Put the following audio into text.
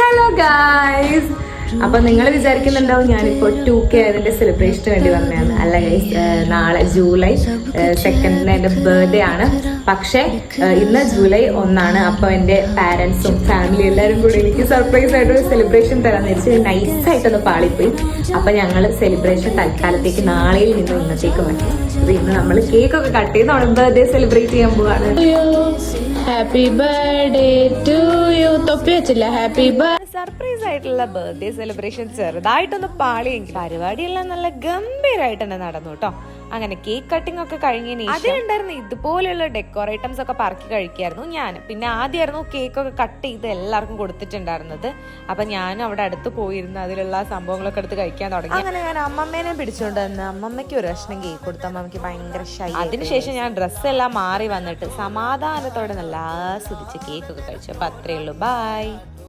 Hello guys അപ്പൊ നിങ്ങൾ വിചാരിക്കുന്നുണ്ടാവും ഞാനിപ്പോ ടു കെ അതിന്റെ സെലിബ്രേഷന് വേണ്ടി വന്നതാണ്. അല്ല ഗൈസ് നാളെ ജൂലൈ സെക്കൻഡിന് എന്റെ ബർത്ത്ഡേ ആണ്. പക്ഷേ ഇന്ന് ജൂലൈ ഒന്നാണ്. അപ്പൊ എന്റെ പാരന്റ്സും ഫാമിലി എല്ലാവരും കൂടി എനിക്ക് സർപ്രൈസ് ആയിട്ട് ഒരു സെലിബ്രേഷൻ തരാന്ന് വെച്ച് നൈസായിട്ടൊന്ന് പാളിപ്പോയി. അപ്പൊ ഞങ്ങൾ സെലിബ്രേഷൻ തൽക്കാലത്തേക്ക് നാളെയിൽ നിന്ന് ഇന്നത്തേക്ക് മാറ്റി അപ്പൊ ഇന്ന് നമ്മൾ കേക്ക് ഒക്കെ കട്ട് ചെയ്ത് നമ്മൾ ബർത്ത്ഡേ സെലിബ്രേറ്റ് ചെയ്യാൻ പോവാണ്. Happy birthday to Thoppi happy birthday surprise ആയിട്ടുള്ള ബർത്ത്ഡേ സെലിബ്രേഷൻ ചെറുതായിട്ടൊന്ന് പാളിയെങ്കിൽ പരിപാടിയെല്ലാം നല്ല ഗംഭീരമായിട്ട് തന്നെ നടന്നു കേട്ടോ. അങ്ങനെ കേക്ക് കട്ടിംഗ് ഒക്കെ കഴിഞ്ഞതിന് അതിലുണ്ടായിരുന്ന ഇതുപോലെയുള്ള ഡെക്കോർ ഐറ്റംസ് ഒക്കെ പറക്കി കഴിക്കായിരുന്നു ഞാൻ. പിന്നെ ആദ്യമായിരുന്നു കേക്ക് ഒക്കെ കട്ട് ചെയ്ത് എല്ലാവർക്കും കൊടുത്തിട്ടുണ്ടായിരുന്നത്. അപ്പൊ ഞാനും അവിടെ അടുത്ത് പോയിരുന്ന് അതിലുള്ള സംഭവങ്ങളൊക്കെ എടുത്ത് കഴിക്കാൻ തുടങ്ങി. അങ്ങനെ ഞാൻ അമ്മമ്മേനെ പിടിച്ചോണ്ട് വന്ന് അമ്മമ്മയ്ക്ക് ഒരു കഷ്ണം കേക്ക് കൊടുത്തു. അമ്മമ്മയ്ക്ക് ഭയങ്കര ഷൈ അതിനുശേഷം ഞാൻ ഡ്രസ്സ് എല്ലാം മാറി വന്നിട്ട് സമാധാനത്തോടെ നല്ല ആസ്വദിച്ച് കേക്ക് ഒക്കെ കഴിച്ചു. അപ്പൊ അത്രേ ഉള്ളൂ. ബൈ